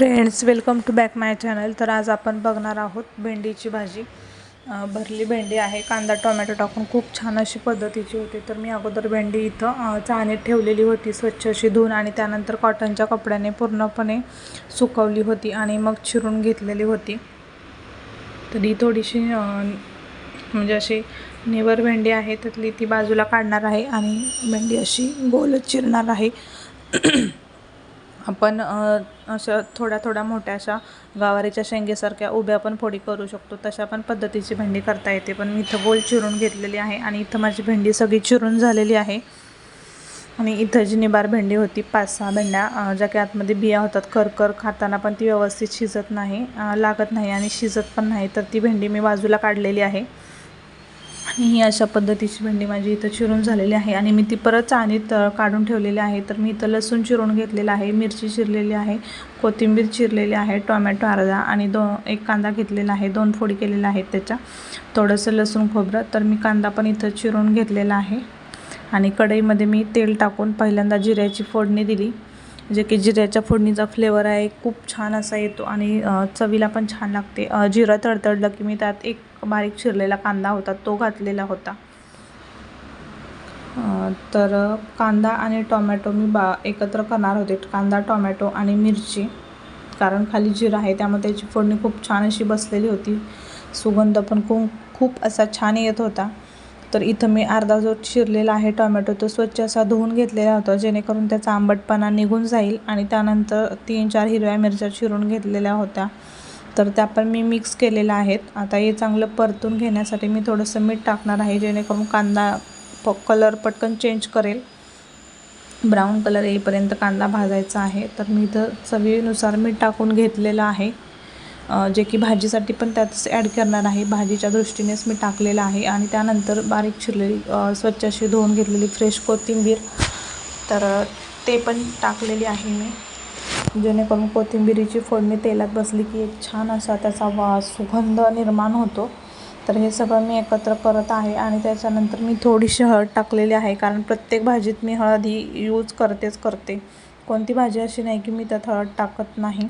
Friends welcome to back my channel तर आज आपण बघणार आहोत भेंडीची भाजी. भरली भेंडी आहे. कांदा टोमॅटो टाकून खूप छान अशी पद्धतीची होती. तर मी अगोदर भेंडी इथं चाणीत ठेवलेली होती स्वच्छ अशी धुवून आणि त्यानंतर कॉटनच्या कपड्याने पूर्णपणे सुकवली होती आणि मग चिरून घेतलेली होती. तर ही थोडीशी म्हणजे अशी निवर भेंडी आहे. त्यातली ती बाजूला काढणार आहे आणि भेंडी अशी गोलच चिरणार आहे. आपण अशा थोड्या थोड्या मोठ्या अशा गवारीच्या शेंगेसारख्या उभ्या पण फोडी करू शकतो. तशा पण पद्धतीची भेंडी करता येते. पण मी इथं गोल चिरून घेतलेली आहे आणि इथं माझी भेंडी सगळी चिरून झालेली आहे. आणि इथं जी निबार भेंडी होती पाच सहा भेंड्या ज्या की आतमध्ये बिया होतात करकर खाताना पण ती व्यवस्थित शिजत नाही लागत नाही आणि शिजत पण नाही तर ती भेंडी मी बाजूला काढलेली आहे. ही अशा पद्धतीची भेंडी माझी इथं चिरून झालेली आहे आणि मी ती परत चाळणीत काढून ठेवलेली आहे. तर मी इथं लसूण चिरून घेतलेला आहे मिरची चिरलेली आहे कोथिंबीर चिरलेली आहे टोमॅटो अर्धा आणि दो एक कांदा घेतलेला आहे. दोन फोडी केलेल्या आहेत त्याच्या. थोडंसं लसूण खोबरं. तर मी कांदा पण इथं चिरून घेतलेला आहे. आणि कढईमध्ये मी तेल टाकून पहिल्यांदा जिऱ्याची फोडणी दिली. जे की जिऱ्याच्या फोडणीचा फ्लेवर आहे खूप छान असा येतो आणि चवीला पण छान लागते. जिरं तडतडलं की मी त्यात एक बारीक चिरलेला कांदा होता तो घातलेला होता. तर कांदा आणि टोमॅटो मी बा एकत्र करणार होते. कांदा टोमॅटो आणि मिरची. कारण खाली जिरं आहे त्यामुळे त्याची फोडणी खूप छान अशी बसलेली होती. सुगंध पण खूप खूप असा छान येत होता. तर इथं मी अर्धा जो चिरलेला आहे टोमॅटो तो स्वच्छ असा धुवून घेतलेला होता. जेणेकरून त्याचा आंबटपणा निघून जाईल आणि त्यानंतर तीन चार हिरव्या मिरच्या चिरून घेतलेल्या होत्या. तर त्या पण मी मिक्स केलेल्या आहेत. आता हे चांगलं परतून घेण्यासाठी मी थोडंसं मीठ टाकणार आहे जेणेकरून कांदा प कलर पटकन चेंज करेल. ब्राऊन कलर येईपर्यंत कांदा भाजायचा आहे. तर मी इथं चवीनुसार मीठ टाकून घेतलेलं आहे. जे की भाजीसाठी पण त्यातच ॲड करणार आहे. भाजीच्या दृष्टीनेच मी टाकलेलं आहे. आणि त्यानंतर बारीक चिरलेली स्वच्छ अशी धुवून घेतलेली फ्रेश कोथिंबीर. तर ते पण टाकलेली आहे मी. जेणेकरून कोथिंबिरीची फोडणी तेलात बसली की एक छान असा त्याचा वास सुगंध निर्माण होतो. तर हे सगळं मी एकत्र करत आहे आणि त्याच्यानंतर मी थोडीशी हळद टाकलेली आहे कारण प्रत्येक भाजीत मी हळद ही यूज करतेच करते. कोणती भाजी अशी नाही की मी त्यात हळद टाकत नाही.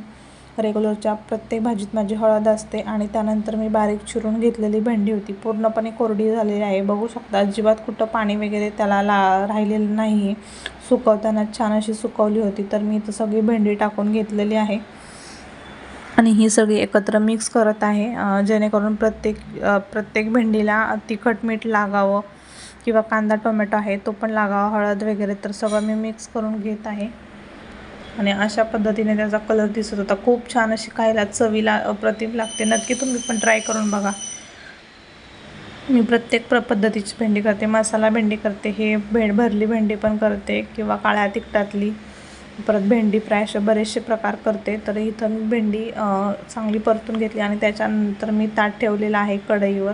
रेग्युलरच्या प्रत्येक भाजीत माझी हळद असते आणि त्यानंतर मी बारीक चिरून घेतलेली भेंडी होती. पूर्णपणे कोरडी झालेली आहे. बघू शकता अजिबात कुठं पाणी वगैरे त्याला ला राहिलेलं नाही. आहे सुकवताना छान अशी सुकवली होती. तर मी इथं सगळी भेंडी टाकून घेतलेली आहे. आणि ही सगळी एकत्र मिक्स करत आहे. जेणेकरून प्रत्येक प्रत्येक भेंडीला तिखट मीठ लागावं किंवा कांदा टोमॅटो आहे तो पण लागावा. हळद वगैरे तर सगळं मी मिक्स करून घेत आहे. आणि अशा पद्धतीने त्याचा कलर दिसत होता. खूप छान अशी खायला चवीला अप्रतिम लागते. नक्की तुम्ही पण ट्राय करून बघा. मी प्रत्येक प्र पद्धतीची भेंडी करते. मसाला भेंडी करते. हे भेंड भरली भेंडी पण करते किंवा काळ्या तिखटातली. परत भेंडी फ्राय असे बरेचसे प्रकार करते. तर इथं मी भेंडी चांगली परतून घेतली आणि त्याच्यानंतर मी ताट ठेवलेलं आहे कढईवर.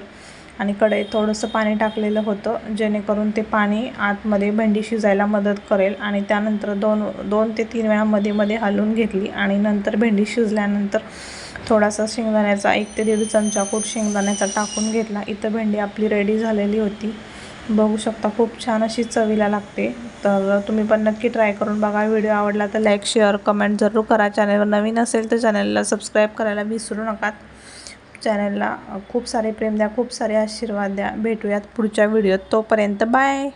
आणि कढईत थोडंसं पाणी टाकलेलं होतं जेणेकरून ते पाणी आतमध्ये भेंडी शिजायला मदत करेल. आणि त्यानंतर दोन दोन ते तीन वेळा मध्ये मध्ये हलवून घेतली आणि नंतर भेंडी शिजल्यानंतर थोडासा शेंगदाण्याचा एक ते दीड चमचा कूट शेंगदाण्याचा टाकून घेतला. इथं भेंडी आपली रेडी झालेली होती. बघू शकता खूप छान अशी चवीला लागते. तर तुम्ही पण नक्की ट्राय करून बघा. व्हिडिओ आवडला तर लाईक शेअर कमेंट जरूर करा. चॅनलवर नवीन असेल तर चॅनलला सबस्क्राईब करायला विसरू नका. चॅनलला खूप सारे प्रेम द्या खूप सारे आशीर्वाद द्या. भेटूयात पुढच्या व्हिडिओत तोपर्यंत बाय